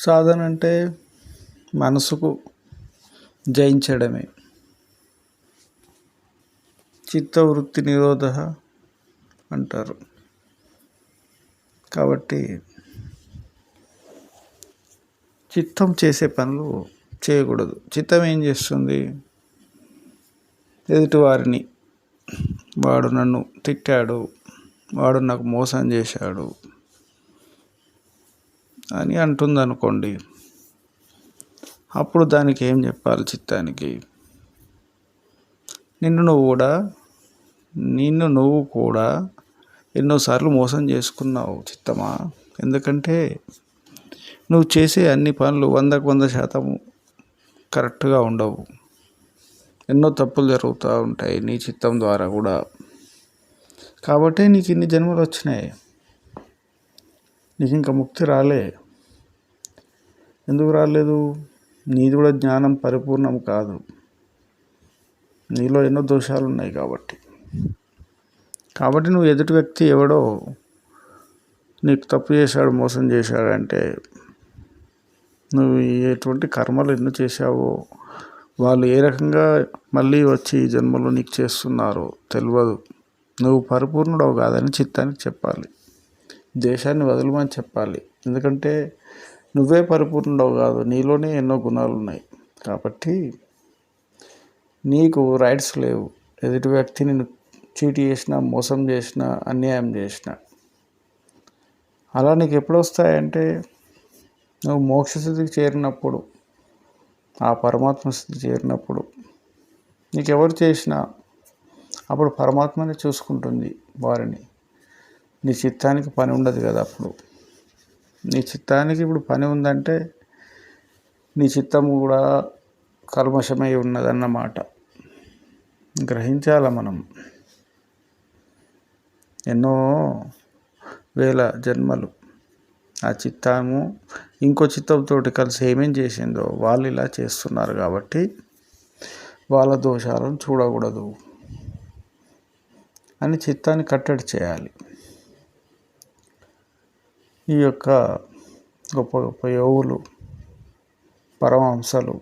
సాధన అంటే మనసుకు జయించడమే. చిత్తవృత్తి నిరోధ అంటారు. కాబట్టి చిత్తం చేసే పనులు చేయకూడదు. చిత్తం ఏం చేస్తుంది? ఎదుటివారిని వాడు నన్ను తిట్టాడు వాడు నాకు మోసం చేశాడు అని అంటుంది అనుకోండి అప్పుడు దానికి ఏం చెప్పాలి చిత్తానికి? నిన్ను నువ్వు కూడా నిన్ను నువ్వు కూడా ఎన్నోసార్లు మోసం చేసుకున్నావు చిత్తమా? ఎందుకంటే నువ్వు చేసే అన్ని పనులు వందకు వంద శాతం కరెక్ట్గా ఉండవు. ఎన్నో తప్పులు జరుగుతూ ఉంటాయి నీ చిత్తం ద్వారా కూడా. కాబట్టి నీకు ఇన్ని జన్మలు వచ్చినాయి. నీకు ఇంకా ముక్తి రాలే. ఎందుకు రాలేదు? నీది కూడా జ్ఞానం పరిపూర్ణం కాదు. నీలో ఎన్నో దోషాలు ఉన్నాయి కాబట్టి. కాబట్టి నువ్వు ఎదుటి వ్యక్తి ఎవడో నీకు తప్పు చేశాడు మోసం చేశాడంటే నువ్వు ఎటువంటి కర్మలు ఎన్నో చేశావో వాళ్ళు ఏ రకంగా మళ్ళీ వచ్చి జన్మలో నీకు చేస్తున్నారో తెలియదు నువ్వు పరిపూర్ణుడవు కాదని చిత్తానికి చెప్పాలి. దేశాన్ని వదలమని చెప్పాలి. ఎందుకంటే నువ్వే పరిపూర్ణుడవు కాదు. నీలోనే ఎన్నో గుణాలు ఉన్నాయి కాబట్టి నీకు రైట్స్ లేవు. ఎదుటి వ్యక్తిని చీటి చేసిన మోసం చేసిన అన్యాయం చేసిన. అలా నీకు ఎప్పుడు వస్తాయంటే నువ్వు మోక్ష స్థితికి చేరినప్పుడు ఆ పరమాత్మ స్థితి చేరినప్పుడు నీకెవరు చేసినా అప్పుడు పరమాత్మనే చూసుకుంటుంది వారిని. నీ చిత్తానికి పని ఉండదు కదా అప్పుడు. నీ చిత్తానికి ఇప్పుడు పని ఉందంటే నీ చిత్తం కూడా కల్మషమై ఉన్నదన్నమాట. గ్రహించాల మనం. ఎన్నో వేల జన్మలు ఆ చిత్తము ఇంకో చిత్తంతో కలిసి ఏమేం చేసిందో వాళ్ళు ఇలా చేస్తున్నారు కాబట్టి వాళ్ళ దోషాలను చూడకూడదు అని చిత్తాన్ని కట్టడి చేయాలి. ఈ యొక్క గొప్ప గొప్ప యోగులు పరమహంసలు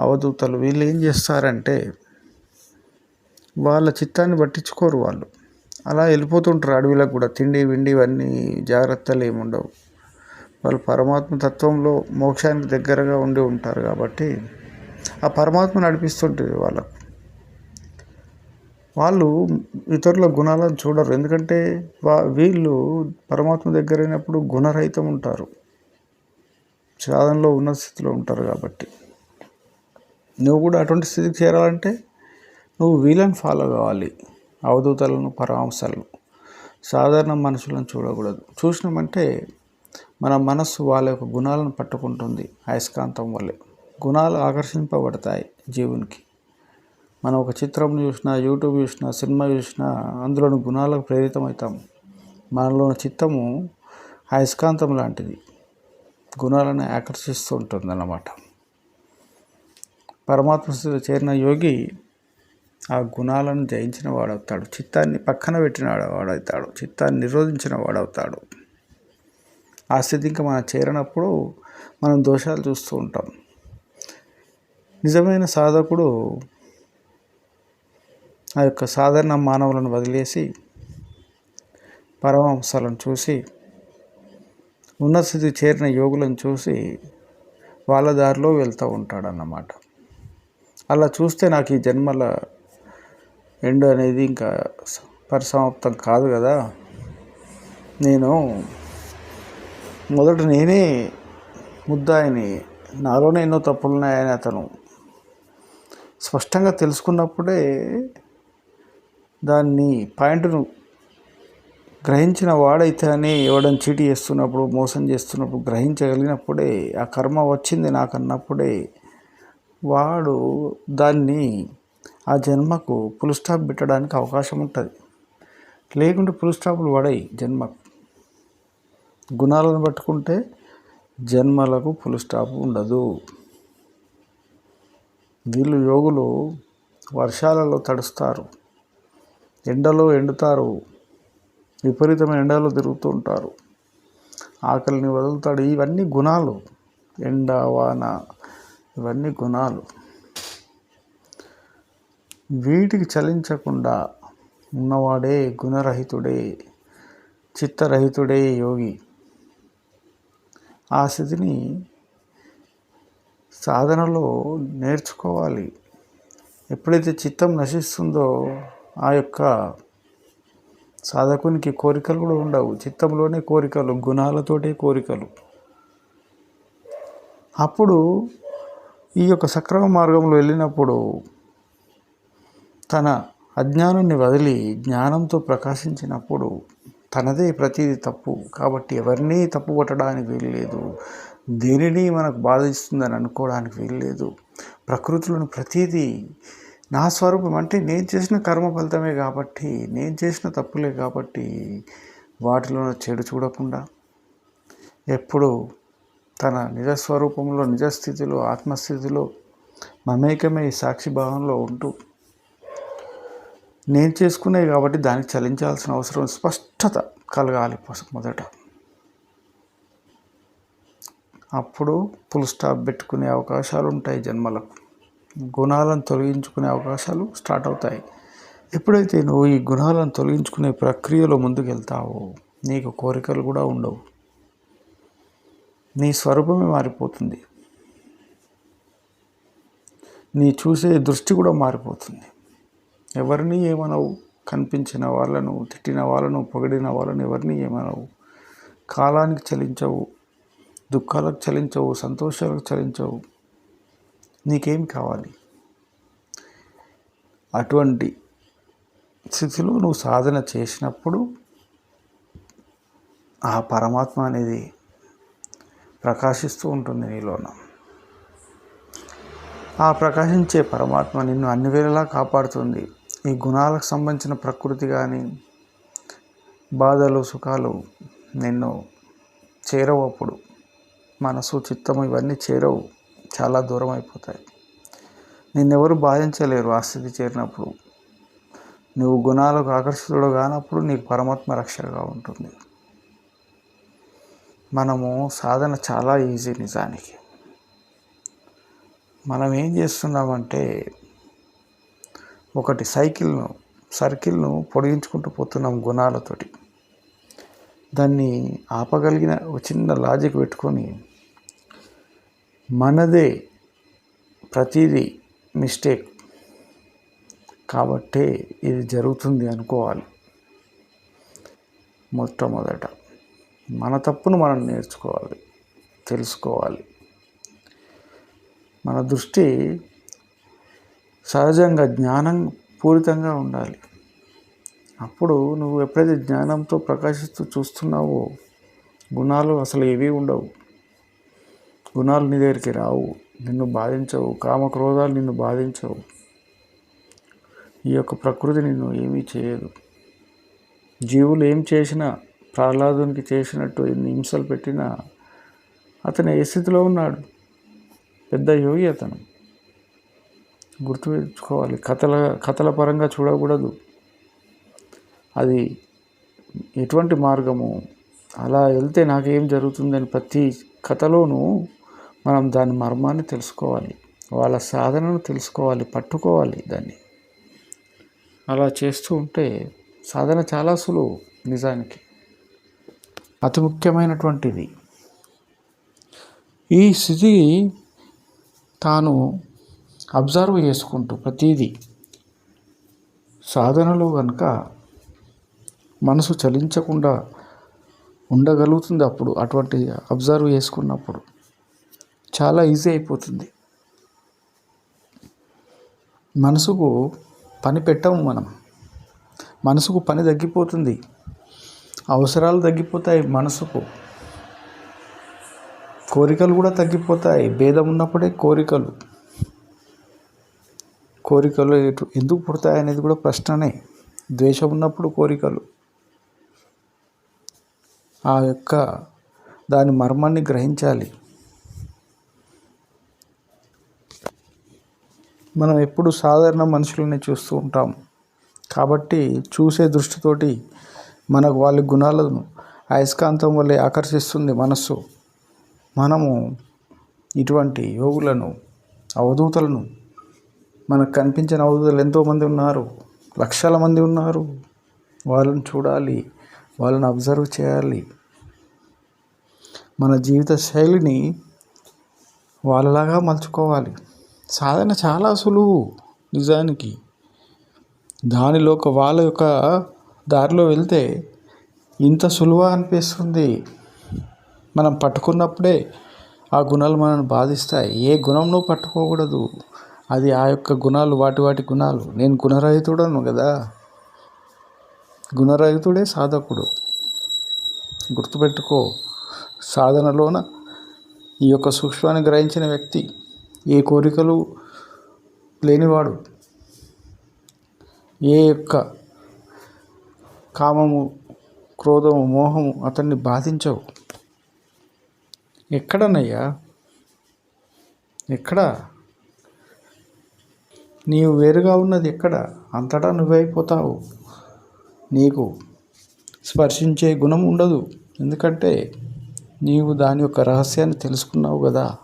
అవధూతలు వీళ్ళు ఏం చేస్తారంటే వాళ్ళ చిత్తాన్ని పట్టించుకోరు వాళ్ళు. అలా వెళ్ళిపోతుంటారు అడవిలకు కూడా. తిండి విండి ఇవన్నీ జాగ్రత్తలు ఏమి ఉండవు. వాళ్ళు పరమాత్మ తత్వంలో మోక్షానికి దగ్గరగా ఉండి ఉంటారు కాబట్టి ఆ పరమాత్మ నడిపిస్తుంటుంది వాళ్ళకు. వాళ్ళు ఇతరుల గుణాలను చూడరు. ఎందుకంటే వా వీళ్ళు పరమాత్మ దగ్గర అయినప్పుడు గుణరహితం ఉంటారు. సాధనలో ఉన్న స్థితిలో ఉంటారు కాబట్టి. నువ్వు కూడా అటువంటి స్థితికి చేరాలంటే నువ్వు వీళ్ళని ఫాలో కావాలి. అవధూతలను పరామర్శలను. సాధారణ మనుషులను చూడకూడదు. చూసినామంటే మన మనస్సు వాళ్ళ యొక్క గుణాలను పట్టుకుంటుంది. అయస్కాంతం వల్లే. గుణాలు ఆకర్షింపబడతాయి జీవునికి. మనం ఒక చిత్రం చూసినా యూట్యూబ్ చూసినా సినిమా చూసినా అందులోని గుణాలకు ప్రేరితమవుతాం. మనలోని చిత్తము అయస్కాంతం లాంటిది. గుణాలను ఆకర్షిస్తూ ఉంటుంది అన్నమాట పరమాత్మ స్థితిలో చేరిన యోగి ఆ గుణాలను జయించిన వాడవుతాడు. చిత్తాన్ని పక్కన పెట్టిన వాడవుతాడు. చిత్తాన్ని నిరోధించిన వాడవుతాడు. ఆ స్థితి ఇంకా మనం చేరినప్పుడు మనం దోషాలు చూస్తూ ఉంటాం. నిజమైన సాధకుడు ఆ యొక్క సాధారణ మానవులను వదిలేసి పరమాంశాలను చూసి ఉన్నత స్థితి చేరిన యోగులను చూసి వాళ్ళ దారిలో వెళ్తూ ఉంటాడన్నమాట. అలా చూస్తే నాకు ఈ జన్మల ఎండు అనేది ఇంకా పరిసమాప్తం కాదు కదా. నేను మొదట నేనే ముద్దాయిని నాలోనే ఎన్నో తప్పులు ఉన్నాయని అతను స్పష్టంగా తెలుసుకున్నప్పుడే దాన్ని పాయింట్ను గ్రహించిన వాడైతేనే అని ఎవడని చీటి చేస్తున్నప్పుడు మోసం చేస్తున్నప్పుడు గ్రహించగలిగినప్పుడే ఆ కర్మ వచ్చింది నాకు అన్నప్పుడే వాడు దాన్ని ఆ జన్మకు ఫుల్ స్టాప్ పెట్టడానికి అవకాశం ఉంటుంది. లేకుంటే పుల్ స్టాపులు పడాయి జన్మకు. గుణాలను పట్టుకుంటే జన్మలకు ఫుల్ స్టాప్ ఉండదు. వీళ్ళు యోగులు వర్షాలలో తడుస్తారు. ఎండలో ఎండుతారు. విపరీతమైన ఎండలో తిరుగుతూ ఉంటారు. ఆకలిని వదులుతాడు. ఇవన్నీ గుణాలు. ఎండ వాన ఇవన్నీ గుణాలు. వీటికి చలించకుండా ఉన్నవాడే గుణరహితుడే చిత్తరహితుడే యోగి. ఆ స్థితిని సాధనలో నేర్చుకోవాలి. ఎప్పుడైతే చిత్తం నశిస్తుందో ఆ యొక్క సాధకునికి కోరికలు కూడా ఉండవు. చిత్తంలోనే కోరికలు గుణాలతోటే కోరికలు. అప్పుడు ఈ యొక్క సక్రమ మార్గంలో వెళ్ళినప్పుడు తన అజ్ఞానాన్ని వదిలి జ్ఞానంతో ప్రకాశించినప్పుడు తనదే ప్రతిదీ తప్పు. కాబట్టి ఎవరినీ తప్పు పట్టడానికి వీల్లేదు. దేనిని మనకు బాధిస్తుందని అనుకోవడానికి వీల్లేదు. ప్రకృతిలోని ప్రతిదీ నా స్వరూపం అంటే నేను చేసిన కర్మ ఫలితమే కాబట్టి నేను చేసిన తప్పులే కాబట్టి వాటిలో చెడు చూడకుండా ఎప్పుడు తన నిజస్వరూపంలో నిజస్థితిలో ఆత్మస్థితిలో మమేకమే సాక్షి భావంలో ఉంటూ నేను చేసుకునే కాబట్టి దానికి చలించాల్సిన అవసరం స్పష్టత కలగాలి మొదట. అప్పుడు ఫుల్ స్టాప్ పెట్టుకునే అవకాశాలు ఉంటాయి జన్మలకు. గుణాలను తొలగించుకునే అవకాశాలు స్టార్ట్ అవుతాయి. ఎప్పుడైతే నువ్వు ఈ గుణాలను తొలగించుకునే ప్రక్రియలో ముందుకెళ్తావో నీకు కోరికలు కూడా ఉండవు. నీ స్వరూపమే మారిపోతుంది. నీ చూసే దృష్టి కూడా మారిపోతుంది. ఎవరిని ఏమనవు? కనిపించిన వాళ్ళను తిట్టిన వాళ్ళను పొగిడిన వాళ్ళను ఎవరిని ఏమనవు? కాలానికి చలించవు దుఃఖాలకు చలించవు సంతోషాలకు చలించవు నీకేం కావాలి? అటువంటి స్థితిలో నువ్వు సాధన చేసినప్పుడు ఆ పరమాత్మ అనేది ప్రకాశిస్తూ ఉంటుంది నీలోన. ఆ ప్రకాశించే పరమాత్మ నిన్ను అన్ని వేళలా కాపాడుతుంది. ఈ గుణాలకు సంబంధించిన ప్రకృతి కానీ బాధలు సుఖాలు నిన్ను చేరవు అప్పుడు. మనసు చిత్తము ఇవన్నీ చేరవు. చాలా దూరం అయిపోతాయి. నిన్నెవరు బాధించలేరు ఆ స్థితి చేరినప్పుడు. నువ్వు గుణాలకు ఆకర్షితుడు కానప్పుడు నీకు పరమాత్మ రక్షగా ఉంటుంది. మనము సాధన చాలా ఈజీ నిజానికి. మనం ఏం చేస్తున్నామంటే ఒకటి సైకిల్ను సర్కిల్ను పొడిగించుకుంటూ పోతున్నాం గుణాలతోటి. దాన్ని ఆపగలిగిన ఒక చిన్న లాజిక్ పెట్టుకొని మనదే ప్రతిదీ మిస్టేక్. కాబట్టే ఇది జరుగుతుంది అనుకోవాలి. మొట్టమొదట మన తప్పును మనం నేర్చుకోవాలి తెలుసుకోవాలి. మన దృష్టి సహజంగా జ్ఞానం పూరితంగా ఉండాలి. అప్పుడు నువ్వు ఎప్పుడైతే జ్ఞానంతో ప్రకాశిస్తూ చూస్తున్నావో గుణాలు అసలు ఏవీ ఉండవు. గుణాలు నీ దగ్గరికి రావు. నిన్ను బాధించవు. కామక్రోధాలు నిన్ను బాధించవు. ఈ యొక్క ప్రకృతి నిన్ను ఏమీ చేయదు. జీవులు ఏం చేసినా ప్రహ్లాదునికి చేసినట్టు ఎన్ని హింసలు పెట్టినా అతను ఏ స్థితిలో ఉన్నాడు? పెద్ద యోగి అతను. గుర్తుపెట్టుకోవాలి. కథల కథల పరంగా చూడకూడదు. అది ఎటువంటి మార్గము? అలా వెళ్తే నాకేం జరుగుతుందని ప్రతి కథలోనూ మనం దాని మర్మాన్ని తెలుసుకోవాలి. వాళ్ళ సాధనను తెలుసుకోవాలి పట్టుకోవాలి దాన్ని. అలా చేస్తూ ఉంటే సాధన చాలా సులువు నిజానికి. అతి ముఖ్యమైనటువంటిది. ఈ స్థితి తాను అబ్జర్వ్ చేసుకుంటూ ప్రతిదీ సాధనలో కనుక మనసు చలించకుండా ఉండగలుగుతుంది అప్పుడు అటువంటి అబ్జర్వ్ చేసుకున్నప్పుడు. చాలా ఈజీ అయిపోతుంది. మనసుకు పని పెట్టము మనం. మనసుకు పని తగ్గిపోతుంది. అవసరాలు తగ్గిపోతాయి మనసుకు. కోరికలు కూడా తగ్గిపోతాయి. భేదం ఉన్నప్పుడే కోరికలు. కోరికలు ఎందుకు పుడతాయి అనేది కూడా ప్రశ్ననే. ద్వేషం ఉన్నప్పుడు కోరికలు. ఆ యొక్క దాని మర్మాన్ని గ్రహించాలి. మనం ఎప్పుడు సాధారణ మనుషులని చూస్తూ ఉంటాం. కాబట్టి చూసే దృష్టితోటి మనకు వాళ్ళ గుణాలను అయస్కాంతం వల్లే ఆకర్షిస్తుంది మనస్సు. మనము ఇటువంటి యోగులను అవధూతలను మనకు కనిపించిన అవధూతలు ఎంతోమంది ఉన్నారు లక్షల మంది ఉన్నారు. వాళ్ళని చూడాలి వాళ్ళని అబ్జర్వ్ చేయాలి. మన జీవిత శైలిని వాళ్ళలాగా మలుచుకోవాలి. సాధన చాలా సులువు నిజానికి. దానిలో ఒక వాళ్ళ యొక్క దారిలో వెళ్తే ఇంత సులువు అనిపిస్తుంది. మనం పట్టుకున్నప్పుడే ఆ గుణాలు మనల్ని బాధిస్తాయి. ఏ గుణం నువ్వు పట్టుకోకూడదు. అది ఆ యొక్క గుణాలు వాటి వాటి గుణాలు. నేను గుణరహితుడను కదా? గుణరహితుడే సాధకుడు. గుర్తుపెట్టుకో సాధనలోన ఈ యొక్క సూక్ష్మాన్ని గ్రహించిన వ్యక్తి ఏ కోరికలు లేనివాడు ఏ యొక్క కామము క్రోధము మోహము అతన్ని బాధించవు. ఎక్కడనయ్యా? ఎక్కడ? నీవు వేరుగా ఉన్నది ఎక్కడ? అంతటా నువ్వైపోతావు. నీకు స్పర్శించే గుణం ఉండదు. ఎందుకంటే నీవు దాని యొక్క రహస్యాన్ని తెలుసుకున్నావు కదా